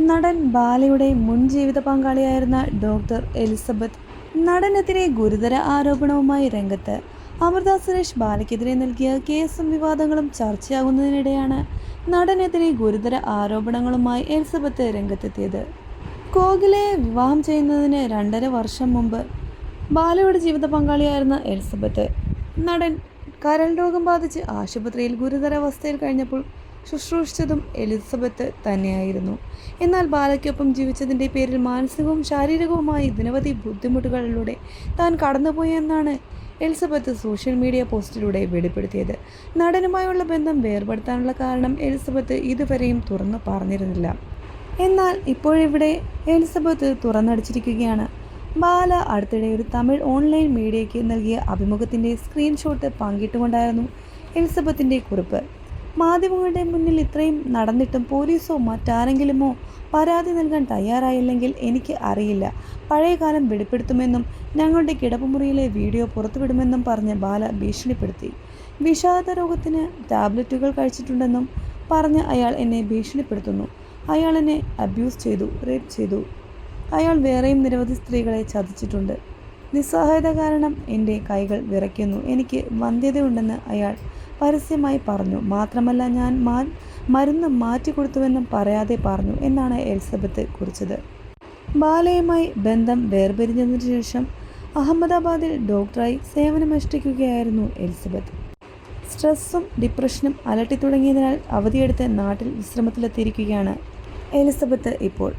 നടൻ ബാലയുടെ മുൻ ജീവിത പങ്കാളിയായിരുന്ന ഡോക്ടർ എലിസബത്ത് നടനെതിരെ ഗുരുതര ആരോപണവുമായി രംഗത്ത് അമൃത സുരേഷ് ബാലയ്ക്കെതിരെ നൽകിയ കേസും വിവാദങ്ങളും ചർച്ചയാകുന്നതിനിടെയാണ് നടനെതിരെ ഗുരുതര ആരോപണങ്ങളുമായി എലിസബത്ത് രംഗത്തെത്തിയത്. കോഗിലയെ വിവാഹം ചെയ്യുന്നതിന് രണ്ടര വർഷം മുമ്പ് ബാലയുടെ ജീവിത പങ്കാളിയായിരുന്ന എലിസബത്ത് നടൻ കരൾ രോഗം ബാധിച്ച് ആശുപത്രിയിൽ ഗുരുതരാവസ്ഥയിൽ കഴിഞ്ഞപ്പോൾ ശുശ്രൂഷിച്ചതും എലിസബത്ത് തന്നെയായിരുന്നു. എന്നാൽ ബാലയ്ക്കൊപ്പം ജീവിച്ചതിന്റെ പേരിൽ മാനസികവും ശാരീരികവുമായി നിരവധി ബുദ്ധിമുട്ടുകളിലൂടെ താൻ കടന്നുപോയെന്നാണ് എലിസബത്ത് സോഷ്യൽ മീഡിയ പോസ്റ്റിലൂടെ വെളിപ്പെടുത്തിയത്. നടനുമായുള്ള ബന്ധം വേർപെടുത്താനുള്ള കാരണം എലിസബത്ത് ഇതുവരെയും തുറന്നു പറഞ്ഞിരുന്നില്ല. എന്നാൽ ഇപ്പോഴിവിടെ എലിസബത്ത് തുറന്നടിച്ചിരിക്കുകയാണ്. ബാല അടുത്തിടെ ഒരു തമിഴ് ഓൺലൈൻ മീഡിയയ്ക്ക് നൽകിയ അഭിമുഖത്തിന്റെ സ്ക്രീൻഷോട്ട് പങ്കിട്ടുകൊണ്ടായിരുന്നു എലിസബത്തിന്റെ കുറിപ്പ്. മാധ്യമങ്ങളുടെ മുന്നിൽ ഇത്രയും നടന്നിട്ടും പോലീസോ മറ്റാരെങ്കിലുമോ പരാതി നൽകാൻ തയ്യാറായില്ലെങ്കിൽ എനിക്ക് അറിയില്ല. പഴയകാലം വെളിപ്പെടുത്തുമെന്നും ഞങ്ങളുടെ കിടപ്പുമുറിയിലെ വീഡിയോ പുറത്തുവിടുമെന്നും പറഞ്ഞ് ബാല ഭീഷണിപ്പെടുത്തി. വിഷാദ രോഗത്തിന് ടാബ്ലറ്റുകൾ കഴിച്ചിട്ടുണ്ടെന്നും പറഞ്ഞ് അയാൾ എന്നെ ഭീഷണിപ്പെടുത്തുന്നു. അയാൾ എന്നെ അബ്യൂസ് ചെയ്തു റേപ്പ് ചെയ്തു. അയാൾ വേറെയും നിരവധി സ്ത്രീകളെ ചതിച്ചിട്ടുണ്ട്. നിസ്സഹായത കാരണം എന്റെ കൈകൾ വിറയ്ക്കുന്നു. എനിക്ക് വന്ധ്യതയുണ്ടെന്ന് അയാൾ പരസ്യമായി പറഞ്ഞു. മാത്രമല്ല ഞാൻ മാ മരുന്ന് മാറ്റിക്കൊടുത്തുവെന്നും പറയാതെ പറഞ്ഞു എന്നാണ് എലിസബത്ത് കുറിച്ചത്. ബാലയുമായി ബന്ധം വേർപിരിഞ്ഞതിനു ശേഷം അഹമ്മദാബാദിൽ ഡോക്ടറായി സേവനമനുഷ്ഠിക്കുകയായിരുന്നു എലിസബത്ത്. സ്ട്രെസ്സും ഡിപ്രഷനും അലട്ടി തുടങ്ങിയതിനാൽ അവധിയെടുത്ത് നാട്ടിൽ വിശ്രമത്തിലെത്തിയിരിക്കുകയാണ് എലിസബത്ത് ഇപ്പോൾ.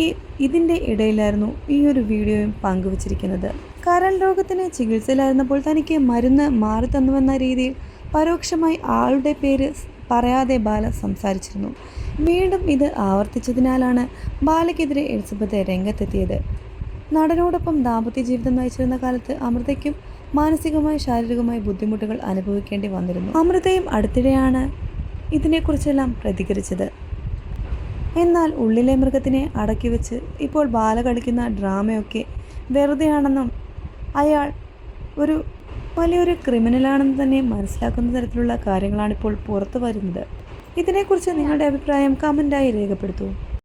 ഈ ഇതിന്റെ ഇടയിലായിരുന്നു ഈ ഒരു വീഡിയോയും പങ്കുവച്ചിരിക്കുന്നത്. കരൾ രോഗത്തിന് ചികിത്സയിലായിരുന്നപ്പോൾ തനിക്ക് മരുന്ന് മാറി തന്നുവെന്ന രീതിയിൽ പരോക്ഷമായി ആളുടെ പേര് പറയാതെ ബാല സംസാരിച്ചിരുന്നു. വീണ്ടും ഇത് ആവർത്തിച്ചതിനാലാണ് ബാലയ്ക്കെതിരെ എലിസബത്ത് രംഗത്തെത്തിയത്. നടനോടൊപ്പം ദാമ്പത്യ ജീവിതം നയിച്ചിരുന്ന കാലത്ത് അമൃതയ്ക്കും മാനസികമായി ശാരീരികമായി ബുദ്ധിമുട്ടുകൾ അനുഭവിക്കേണ്ടി വന്നിരുന്നു. അമൃതയും അടുത്തിടെയാണ് ഇതിനെക്കുറിച്ചെല്ലാം പ്രതികരിച്ചത്. എന്നാൽ ഉള്ളിലെ മൃഗത്തിനെ അടക്കി വെച്ച് ഇപ്പോൾ ബാല കളിക്കുന്ന ഡ്രാമയൊക്കെ വെറുതെയാണെന്നും അയാൾ ഒരു വലിയൊരു ക്രിമിനലാണെന്ന് തന്നെ മനസ്സിലാക്കുന്ന തരത്തിലുള്ള കാര്യങ്ങളാണ് ഇപ്പോൾ പുറത്തു വരുന്നത്. ഇതിനെക്കുറിച്ച് നിങ്ങളുടെ അഭിപ്രായം കമന്റായി രേഖപ്പെടുത്തൂ.